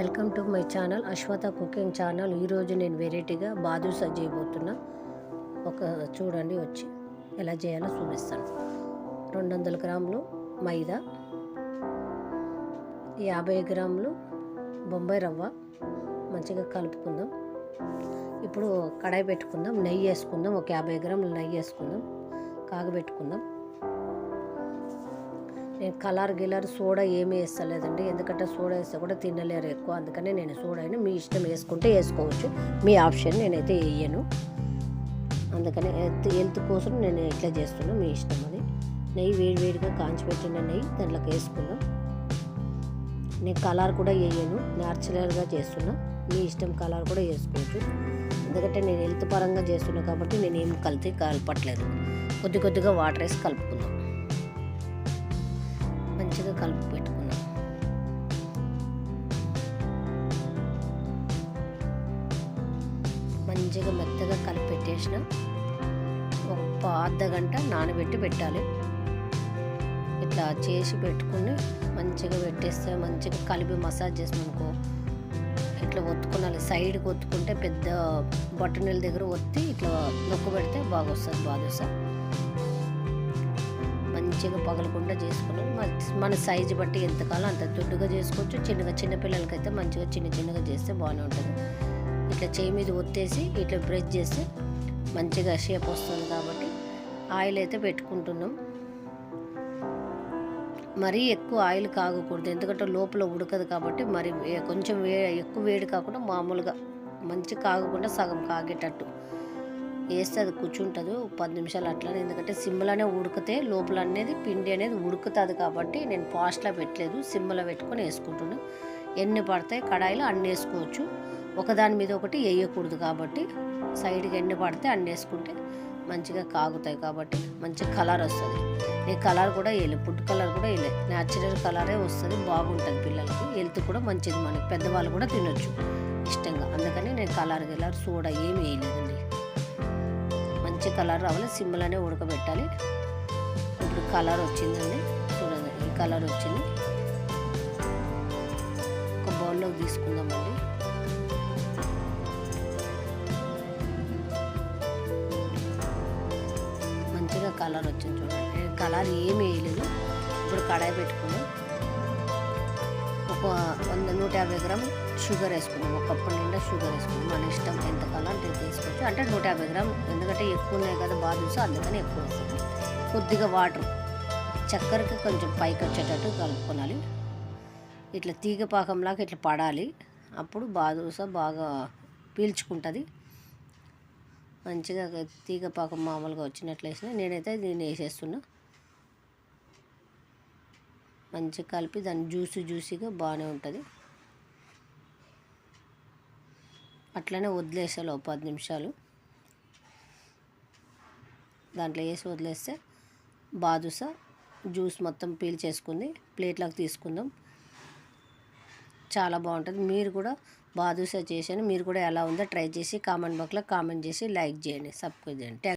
Welcome to my channel Ashwatha cooking channel. ఈరోజు నేను వెరైటీగా బాదుషా చేయబోతున్నా. ఒక చూడండి వచ్చి ఎలా చేయాలో చూపిస్తాను. రెండు వందల గ్రాములు మైదా యాభై గ్రాములు బొంబాయి రవ్వ. మంచిగా కలుపుకుందాం. ఇప్పుడు కడాయి పెట్టుకుందాం నెయ్యి వేసుకుందాం. ఒక యాభై గ్రాములు నెయ్యి వేసుకుందాం. కాగబెట్టుకుందాం. నేను కలర్ గిలర్ సోడా ఏమి వేస్తలేదండి. ఎందుకంటే సోడా వేస్తే కూడా తినలేరు ఎక్కువ. అందుకనే నేను సోడా అయినా మీ ఇష్టం వేసుకుంటే వేసుకోవచ్చు. మీ ఆప్షన్ నేనైతే వేయను. అందుకని హెల్త్ హెల్త్ కోసం నేను ఇట్లా చేస్తున్నా. మీ ఇష్టం అది. నెయ్యి వేడివేడిగా కాంచి పెట్టిన నెయ్యి దాంట్లోకి వేసుకుందాం నేను కలర్ కూడా వేయను. న్యాచురల్గా చేస్తున్నా. మీ ఇష్టం కలర్ కూడా వేసుకోవచ్చు. ఎందుకంటే నేను హెల్త్ పరంగా చేస్తున్నా కాబట్టి నేను ఏం కలిపి కలపట్లేదు. కొద్ది కొద్దిగా వాటర్ వేసి కలుపుకుందాం. మంచిగా కలిపి పెట్టుకున్నాం. మంచిగా మెత్తగా కలిపి పెట్టేసిన. ఒక అర్ధ గంట నానబెట్టి పెట్టాలి. ఇట్లా చేసి పెట్టుకుని మంచిగా పెట్టేస్తే మంచిగా కలిపి మసాజ్ చేసినానుకో ఇట్లా ఒత్తుకోవాలి సైడ్కి ఒత్తుకుంటే పెద్ద బొట్టనీళ్ళ దగ్గర ఒత్తి ఇట్లా నొక్కు పెడితే బాగా వస్తుంది బాదుసా మంచిగా పగలకుండా చేసుకున్నాం మన సైజు బట్టి ఎంత కాలం అంత దుడ్డుగా చేసుకోవచ్చు. చిన్నగా చిన్నపిల్లలకైతే మంచిగా చిన్న చిన్నగా చేస్తే బాగానే ఉంటుంది. ఇట్లా చేయి మీద ఒత్తేసి ఇట్లా బ్రష్ చేస్తే మంచిగా షేప్ వస్తుంది కాబట్టి ఆయిల్ అయితే పెట్టుకుంటున్నాం. మరీ ఎక్కువ ఆయిల్ కాగకూడదు. ఎందుకంటే లోపల ఉడకదు కాబట్టి మరి కొంచెం వే ఎక్కువ వేడి కాకుండా మామూలుగా మంచి కాగకుండా సగం కాగేటట్టు. వేస్తే అది కూర్చుంటుంది పది నిమిషాలు అట్లా ఎందుకంటే సిమ్లోనే ఉడికితే లోపల అనేది పిండి అనేది ఉడుకుతుంది కాబట్టి నేను పాస్ట్లో పెట్టలేదు సిమ్లో పెట్టుకొని వేసుకుంటున్నాను ఎన్ని పడతాయి కడాయిలో అన్ని వేసుకోవచ్చు. ఒకదాని మీద ఒకటి వేయకూడదు కాబట్టి సైడ్కి ఎన్ని పడితే అన్ని వేసుకుంటే మంచిగా కాగుతాయి కాబట్టి మంచి కలర్ వస్తుంది. ఈ కలర్ కూడా వేయలే ఫుడ్ కలర్ కూడా వేయలే. న్యాచురల్ కలరే వస్తుంది బాగుంటుంది పిల్లలకి. హెల్త్ కూడా మంచిది మనకి పెద్దవాళ్ళు కూడా తినొచ్చు ఇష్టంగా. అందుకని నేను కలర్ కలర్ సోడా ఏమి వేయలేదండి. మంచి కలర్ రావాలి. సిమ్లోనే ఉడకబెట్టాలి. ఇప్పుడు కలర్ వచ్చిందండి. చూడండి ఈ కలర్ వచ్చింది. ఒక బౌల్లోకి తీసుకుందామండి. మంచిగా కలర్ వచ్చింది చూడండి. కలర్ ఏమి వేయలేదు. ఇప్పుడు కడాయి పెట్టుకున్నాం ఒక వంద నూట యాభై గ్రాములు షుగర్ వేసుకున్నాం. ఒక కప్పు నిండా షుగర్ వేసుకున్నాం. మన ఇష్టం ఎంత కావాలంటే అంత తీసుకోవచ్చు అంటే నూట యాభై గ్రాములు ఎందుకంటే ఎక్కువ ఉన్నాయి కదా బాదుసు అందుకని ఎక్కువ వేస్తుంది కొద్దిగా వాటర్ చక్కెరకి కొంచెం పైకి వచ్చేటట్టు కలుపుకోవాలి. ఇట్లా తీగ పాకంలాగా ఇట్లా పడాలి. అప్పుడు బాదుస బాగా పీల్చుకుంటుంది. మంచిగా తీగ పాకం మామూలుగా వచ్చినట్లు వేసిన నేనైతే దీన్ని వేసేస్తున్నా. మంచిగా కలిపి దాన్ని జ్యూసీ జ్యూసీగా బాగానే ఉంటుంది. అట్లనే వదిలేసాలి ఒక పది నిమిషాలు. దాంట్లో వేసి వదిలేస్తే బాదుస జ్యూస్ మొత్తం పీల్ చేసుకుంది. ప్లేట్లోకి తీసుకుందాం. చాలా బాగుంటుంది. మీరు కూడా బాదుషా చేశాను మీరు కూడా ఎలా ఉందో ట్రై చేసి కామెంట్ బాక్స్లో కామెంట్ చేసి లైక్ చేయండి. సబ్స్క్రైబ్ చేయండి. థ్యాంక్